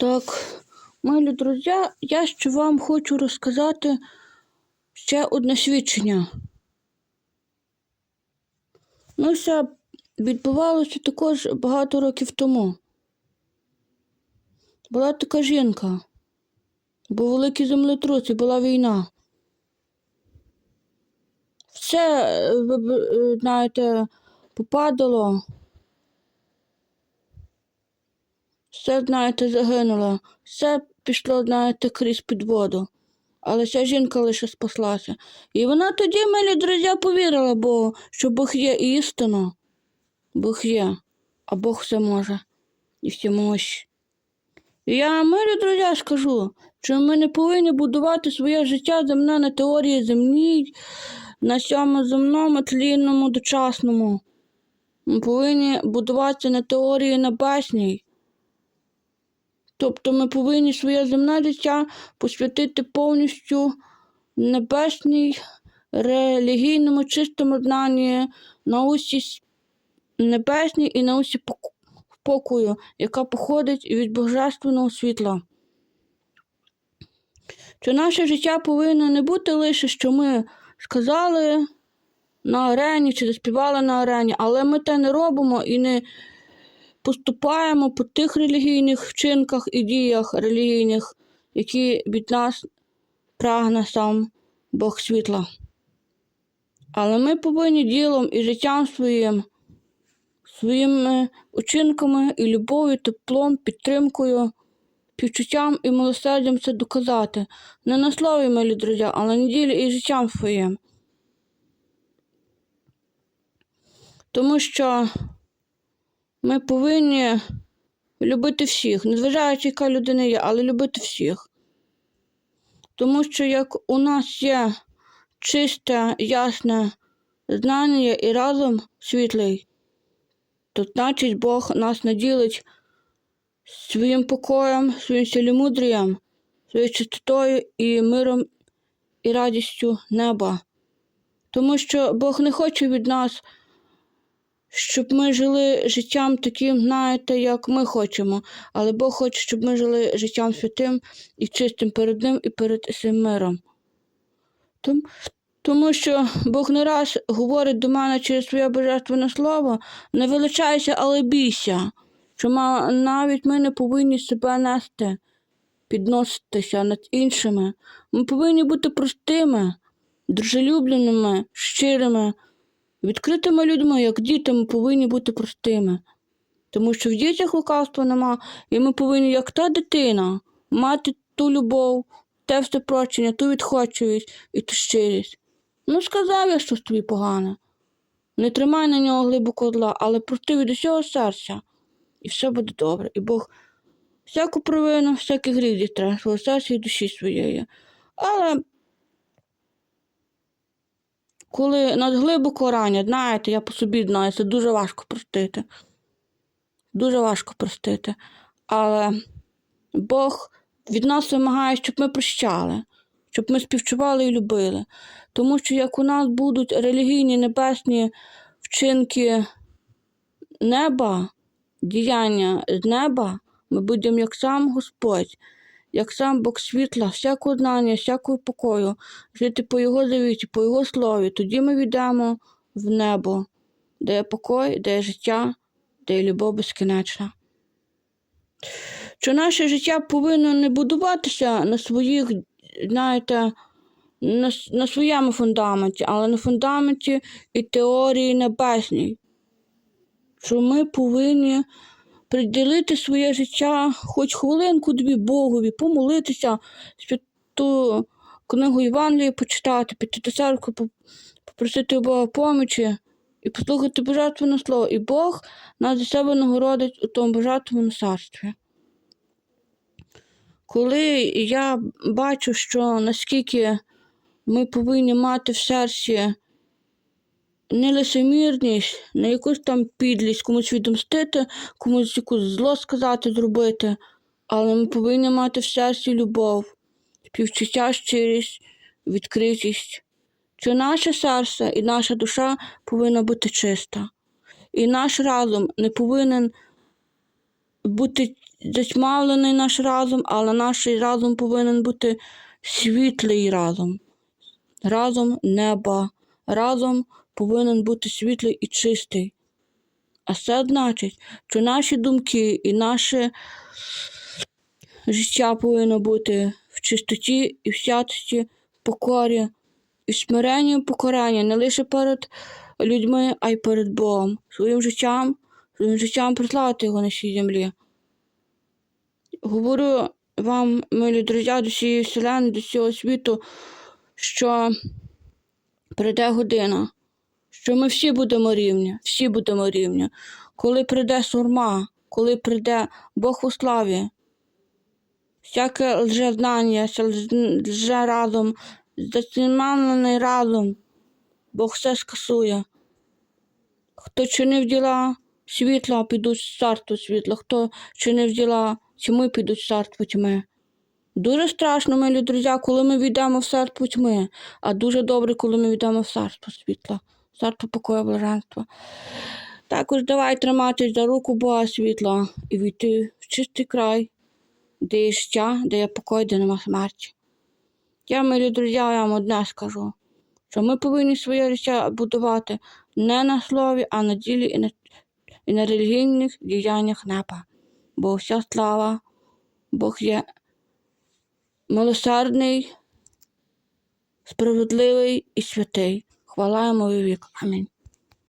Так, мої друзі, я ще вам хочу розказати ще одне свідчення. Ну, це відбувалося також багато років тому. Була така жінка, був великий землетрус і була війна. Все, е, ви б, е, знаєте, попадало. Все, знаєте, загинуло. Все пішло, знаєте, крізь під воду. Але ця жінка лише спаслася. І вона тоді, милі друзі, повірила Богу, що Бог є істина. Бог є, а Бог все може і всі мощі. Я, милі друзі, скажу, що ми не повинні будувати своє життя земне на теорії земній, на цьому земному, тлінному, дочасному. Ми повинні будуватися на теорії небесній. Тобто ми повинні своє земне життя посвятити повністю небесній, релігійному, чистому знанні, науці небесній і науці пок- спокою, яка походить від божественного світла. Що наше життя повинно не бути лише, що ми сказали на арені чи заспівали на арені, але ми те не робимо і не поступаємо по тих релігійних вчинках і діях релігійних, які від нас прагне сам Бог світла. Але ми повинні ділом і життям своїм, своїми учинками і любов'ю, теплом, підтримкою, співчуттям і милосердям це доказати. Не на слові, милі друзі, але на ділі і життям своїм. Тому що ми повинні любити всіх, незважаючи, яка людина є, але любити всіх. Тому що як у нас є чисте, ясне знання і разум світлий, то значить Бог нас наділить своїм покоєм, своїм цілімудрієм, своєю чистотою і миром і радістю неба. Тому що Бог не хоче від нас щоб ми жили життям таким, знаєте, як ми хочемо. Але Бог хоче, щоб ми жили життям святим і чистим перед Ним і перед цим миром. Тому, що Бог не раз говорить до мене через своє божественне слово, не величайся, але бійся, що навіть ми не повинні себе нести, підноситися над іншими. Ми повинні бути простими, дружелюбними, щирими, Відкритими людьми, як діти, ми повинні бути простими. Тому що в дітях лукавства нема, і ми повинні, як та дитина, мати ту любов, те все прощення, ту відходчивість і ту щирість. Ну, сказав я щось тобі погане. Не тримай на нього глибоко зла, але прости від усього серця, і все буде добре. І Бог всяку провину, всякий гріх дітре свого серця і душі своєї. Але коли нас глибоко ранять, знаєте, я по собі знаю, це дуже важко простити. Дуже важко простити. Але Бог від нас вимагає, щоб ми прощали, щоб ми співчували і любили. Тому що як у нас будуть релігійні небесні вчинки неба, діяння з неба, ми будемо як сам Господь, як сам Бог світла, всякого знання, всякого покою, жити по Його завіті, по Його слові. Тоді ми війдемо в небо, де є покой, де є життя, де є любов безкінечна. Що наше життя повинно не будуватися на своїх, знаєте, на, на своєму фундаменті, але на фундаменті і теорії небесній. Що ми повинні приділити своє життя хоч хвилинку дві Богові, помолитися, святу книгу Євангелії почитати, піти до церкви, попросити Бога помочі і послухати божественне слово. І Бог нас за себе нагородить у тому божественному царстві. Коли я бачу, що наскільки ми повинні мати в серці не лицемірність, не якусь там підлість, комусь відомстити, комусь якусь зло сказати, зробити, але ми повинні мати в серці любов, співчуття, щирість, відкритість. Що наше серце і наша душа повинна бути чиста. І наш разум не повинен бути затьмавлений наш разум, але наш разум повинен бути світлий разум. Разом неба. Разом повинен бути світлий і чистий. А це значить, що наші думки і наше життя повинно бути в чистоті і в святості, в покорі, і в смиренні і покоренні не лише перед людьми, а й перед Богом. Своїм життям, своїм життям прославити його на цій землі. Говорю вам, милі друзі, до всієї вселени, до всього світу, що прийде година, що ми всі будемо рівні, всі будемо рівні. Коли прийде сурма, коли прийде Бог у славі, всяке лжезнання, лже разом, затьманений разом, Бог все скасує. Хто чинив діла світла, підуть в царство світла, хто чинив діла тьми, підуть в царство тьми. Дуже страшно, милі друзі, коли ми війдемо в царство тьми, а дуже добре, коли ми війдемо в царство світла, в царство покою блаженства. Також давай триматись за руку Бога світла і війти в чистий край, де є життя, де є покой, де нема смерті. Я, милі друзі, я вам одне скажу, що ми повинні своє життя будувати не на слові, а на ділі і на, і на релігійних діяннях неба. Бо вся слава, Бог є милосердний, справедливий і святий. Хвала йому вік. Амінь.